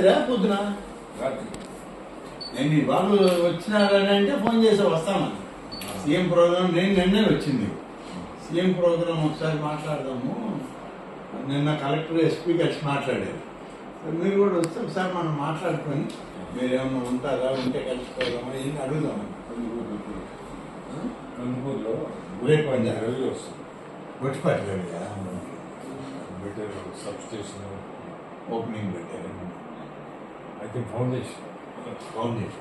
రా పొద్దున. రాత్రి. నేను ఇవాళ వచ్చినారని అంటే ఫోన్ చేసి వస్తామని సీఎం ప్రోగ్రామ్ నేను నిన్నే వచ్చింది. సీఎం ప్రోగ్రామ్ ఒకసారి మాట్లాడదాము. నిన్న కలెక్టర్ ఎస్పీ కలిసి మాట్లాడారు. మీరు కూడా వస్తే ఒకసారి మనం మాట్లాడుకొని మీరు ఏమన్నా ఉంటారా ఉంటే కలిసిపోదామా ఏం అడుగుదామని కందుకూరు కందుకూరులో రేపు పంజాబ్ రోజు వస్తుంది. వచ్చిపట్లేదు బెటర్ సబ్ స్టేషన్. ఓపెనింగ్ పెట్టారు. అయితే ఫౌండేషన్ ఫోన్ చేసి